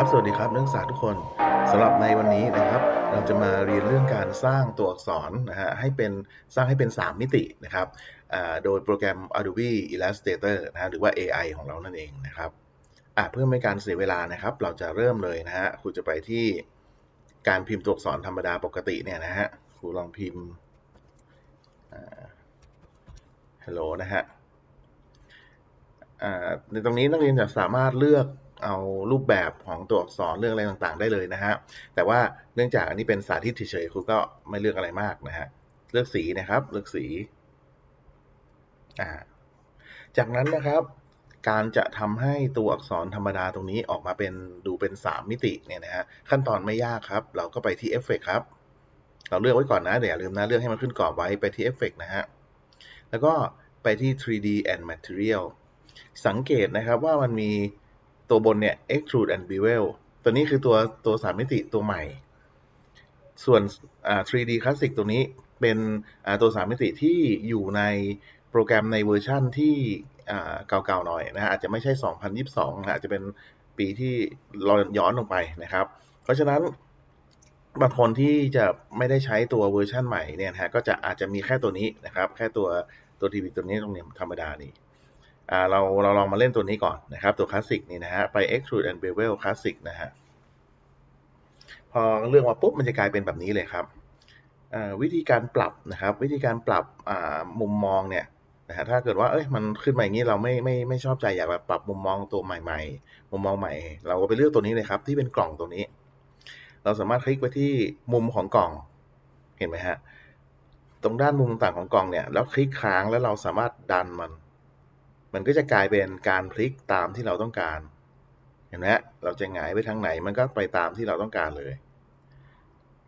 ครับสวัสดีครับนักศึกษาทุกคนสำหรับในวันนี้นะครับ เราจะมาเรียนเรื่องการสร้างตัวอักษรนะฮะให้เป็นสร้างให้เป็น 3 มิตินะครับอ่าโดยโปรแกรม Adobe Illustrator นะฮะหรือว่า AI ของเรานั่นเองนะครับอะเพื่อไม่การเสียเวลานะครับ เราจะเริ่มเลยนะฮะครูจะไปที่การพิมพ์ตัวอักษรธรรมดาปกติเนี่ยนะฮะครูลองพิมพ์ฮัลโหลนะฮะอ่าในตรงนี้นักเรียนจะสามารถเลือก เอารูปแบบของตัวอักษรเรื่องอะไรต่างๆ ได้เลยนะฮะ แต่ว่าเนื่องจากอันนี้เป็นสาธิตเฉยๆครูก็ไม่เลือกอะไรมากนะฮะ เลือกสีนะครับ เลือกสี อ่า จากนั้นนะครับ การจะทำให้ตัวอักษรธรรมดาตรงนี้ออกมาเป็นดูเป็น 3 มิติเนี่ยนะฮะ ขั้นตอนไม่ยากครับ เราก็ไปที่เอฟเฟกครับ เราเลือกไว้ก่อนนะเดี๋ยวอย่าลืมนะเลือกให้มันขึ้นกรอบไว้ไปที่เอฟเฟกนะฮะ แล้วก็ไปที่ 3D and Material สังเกตนะครับว่ามันมี ตัวบนเนี่ย extrude and bevel ตัวนี้คือตัวตัวสามมิติตัวใหม่ ส่วน 3D classic ตัวนี้เป็นตัวสามมิติที่อยู่ในโปรแกรมในเวอร์ชั่นที่อ่าเก่าๆหน่อยนะฮะอาจจะไม่ใช่ 2022นะอาจจะเป็นปีที่เราย้อนลงไปนะครับ เพราะฉะนั้นบางคนที่จะไม่ได้ใช้ตัวเวอร์ชันใหม่เนี่ยนะฮะก็จะอาจจะมีแค่ตัวนี้นะครับ แค่ตัวตัวทีวีตัวนี้ตรงนี้ธรรมดานี่ เราเราลองมาเล่นตัวนี้ก่อนนะครับ ตัวคลาสสิกนี่นะฮะ ไป extrude and bevel classic นะฮะ พอเลือกมาปุ๊บมันจะกลายเป็นแบบนี้เลยครับ วิธีการปรับนะครับ วิธีการปรับมุมมองเนี่ยนะฮะถ้าเกิดว่าเอ้ยมันขึ้นมาอย่างนี้เราไม่ไม่ไม่ชอบใจอยากแบบปรับมุมมองตัวใหม่ ๆ มุมมองใหม่ เราก็ไปเลือกตัวนี้เลยครับที่เป็นกล่องตัวนี้ เราสามารถคลิกไปที่มุมของกล่องเห็นไหมฮะตรงด้านมุมต่างของกล่องเนี่ยแล้วคลิกค้างแล้วเราสามารถดันมัน มันก็จะกลายเป็นการพลิกตามที่เราต้องการ เห็นไหมฮะเราจะหงายไปทางไหนมันก็ไปตามที่เราต้องการเลย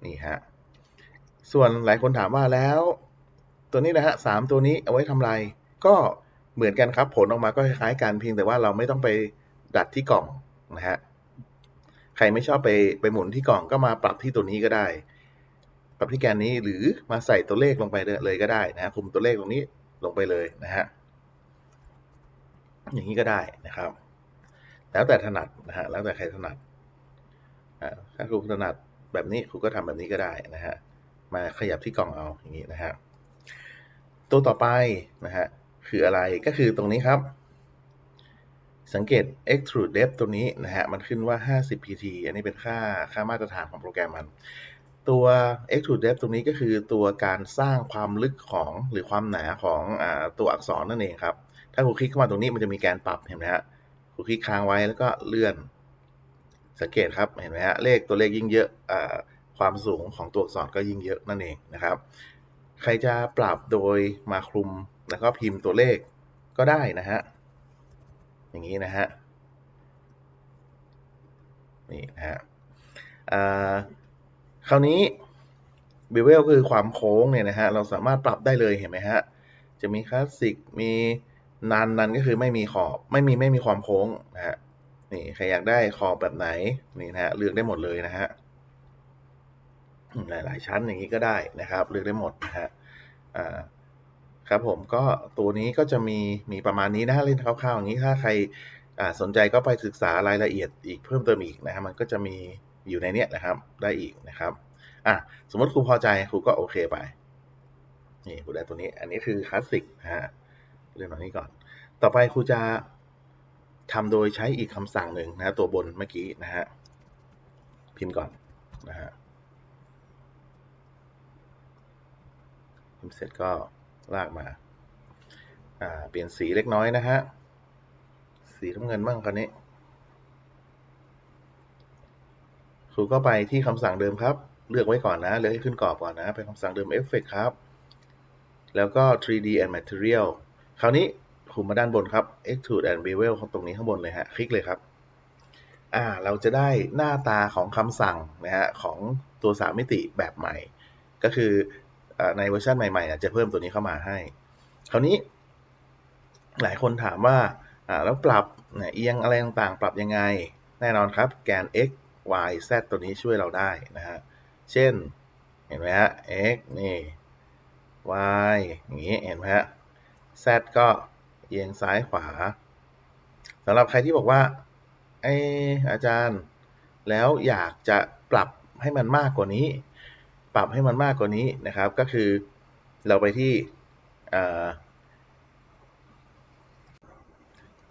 นี่ฮะ ส่วนหลายคนถามว่าแล้ว ตัวนี้นะฮะสามตัวนี้เอาไว้ทำไร ก็เหมือนกันครับผลออกมาก็คล้ายกันเพียงแต่ว่าเราไม่ต้องไปดัดที่กล่องนะฮะ ใครไม่ชอบไปไปหมุนที่กล่องก็มาปรับที่ตัวนี้ก็ได้ ปรับที่แกนนี้หรือมาใส่ตัวเลขลงไปเลยก็ได้นะฮะคุมตัวเลขตรงนี้ลงไปเลยนะฮะ อย่างนี้ก็ได้นะครับ แล้วแต่ถนัดนะฮะแล้วแต่ใครถนัดอ่าถ้าครูถนัดแบบนี้ครูก็ทำแบบนี้ก็ได้นะฮะมาขยับที่กล่องเอาอย่างนี้นะฮะตัวต่อไปนะฮะคืออะไรก็คือตรงนี้ครับ สังเกต extrude depth ตัวนี้นะฮะมันขึ้นว่า 50 pt อันนี้เป็นค่าค่ามาตรฐานของโปรแกรมมัน ตัว extrude depth ตรงนี้ก็คือตัวการสร้างความลึกของหรือความหนาของอตัวอักษรนั่นเองครับ ถ้าครูคลิกเข้ามาตรงนี้มันจะมีการปรับเห็นไหมฮะครูคลิกค้างไว้แล้วก็เลื่อน สังเกตครับเห็นไหมฮะเลขตัวเลขยิ่งเยอะอความสูงของตัวอักษรก็ยิ่งเยอะนั่นเองนะครับ ใครจะปรับโดยมาคลุมแล้วก็พิมพ์ตัวเลขก็ได้นะฮะอย่างนี้นะฮะนี่นะฮะอ่า คราวนี้บิเวลคือความโค้งเนี่ยนะฮะ เราสามารถปรับได้เลยเห็นไหมฮะ จะมีคลาสสิก มีนันนันก็คือไม่มีขอบ ไม่มีไม่มีความโค้งนะฮะ นี่ใครอยากได้ขอบแบบไหน นี่นะฮะ เลือกได้หมดเลยนะฮะ หลาย ๆ ชั้นอย่างนี้ก็ได้นะครับ เลือกได้หมดนะฮะ อ่า ครับผมก็ตัวนี้ก็จะมีมีประมาณนี้นะฮะเล่นคร่าวๆอย่างนี้ถ้าใครสนใจก็ไปศึกษารายละเอียดอีกเพิ่มเติมอีกนะฮะ มันก็จะมี อยู่ในเนี้ยนะครับ ได้อีกนะครับอะสมมติครูพอใจครูก็โอเคไป นี่ครูได้ตัวนี้ อันนี้คือคลาสสิกนะฮะเรื่องแบบนี้ก่อน ต่อไปครูจะทำโดยใช้อีกคำสั่งหนึ่งนะฮะตัวบนเมื่อกี้นะฮะพิมพ์ก่อนนะฮะพิมพ์เสร็จก็ลากมา อ่า เปลี่ยนสีเล็กน้อยนะฮะ สีน้ำเงินบ้างคราวนี้ ครูก็ไปที่คำสั่งเดิมครับ เลือกไว้ก่อนนะ เลือกให้ขึ้นกรอบก่อนนะ เป็นคำสั่งเดิม Effect ครับ แล้วก็ 3D and Material คราวนี้ครูมาด้านบนครับ Extrude and Bevel ตรงนี้ข้างบนเลยฮะ คลิกเลยครับ อ่า เราจะได้หน้าตาของคำสั่งนะฮะของตัวสามมิติแบบใหม่ ก็คือในเวอร์ชันใหม่ๆอะจะเพิ่มตัวนี้เข้ามาให้ คราวนี้ หลายคนถามว่าอ่า แล้วปรับเอียงอะไรต่างๆ ปรับยังไง แน่นอนครับ แกน x y z ตัวนี้ช่วยเราได้นะฮะ เช่น เห็นไหมฮะ x นี่ y อย่างนี้ เห็นไหมฮะ z ก็เอียงซ้ายขวาสำหรับใครที่บอกว่าไออาจารย์ แล้วอยากจะปรับให้มันมากกว่านี้ ปรับให้มันมากกว่านี้นะครับ ก็คือเราไปที่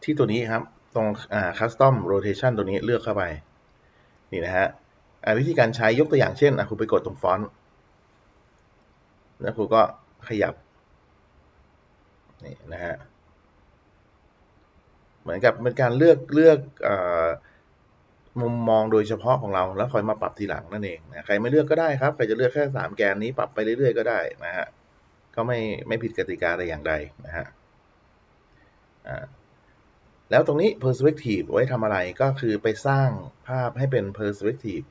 ที่ตัวนี้ครับ ตรง custom rotation ตัวนี้เลือกเข้าไป นี่นะฮะวิธีการใช้ยกตัวอย่างเช่นคุณไปกดตรงฟอนต์แล้วคุณก็ขยับนี่นะฮะเหมือนกับเป็นการเลือกเลือกออมุมมองโดยเฉพาะของเราแล้วคอยมาปรับทีหลังนั่นเองนะใครไม่เลือกก็ได้ครับ ใครจะเลือกแค่สามแกนนี้ปรับไปเรื่อยๆก็ได้นะฮะก็ไม่ไม่ผิดกติกาแต่อย่างใดนะฮะอ่า แล้วตรงนี้ perspective ไว้ทำอะไรก็คือไปสร้างภาพให้เป็น perspective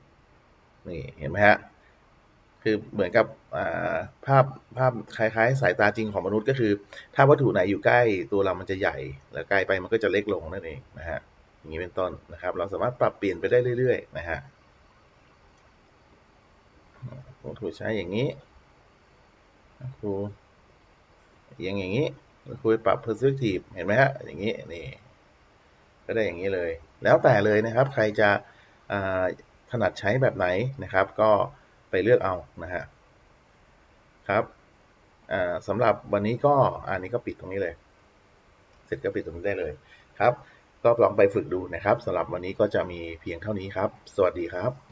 นี่เห็นไหมฮะ คือเหมือนกับภาพภาพคล้ายๆ สายตาจริงของมนุษย์ก็คือ ถ้าวัตถุไหนอยู่ใกล้ตัวเรามันจะใหญ่ แล้วไกลไปมันก็จะเล็กลงนั่นเองนะฮะ อย่างนี้เป็นต้นนะครับ เราสามารถปรับเปลี่ยนไปได้เรื่อยๆนะฮะครูใช้อย่างนี้ครูเอียงอย่างนี้ครูปปรับ perspective เห็นไหมฮะ อย่างนี้นี่ ก็ได้อย่างนี้เลย แล้วแต่เลยนะครับ ใครจะถนัดใช้แบบไหนนะครับ ก็ไปเลือกเอานะฮะครับสำหรับวันนี้ก็อันนี้ก็ปิดตรงนี้เลย เสร็จก็ปิดตรงนี้ได้เลยครับ ก็ลองไปฝึกดูนะครับสำหรับวันนี้ก็จะมีเพียงเท่านี้ครับ สวัสดีครับ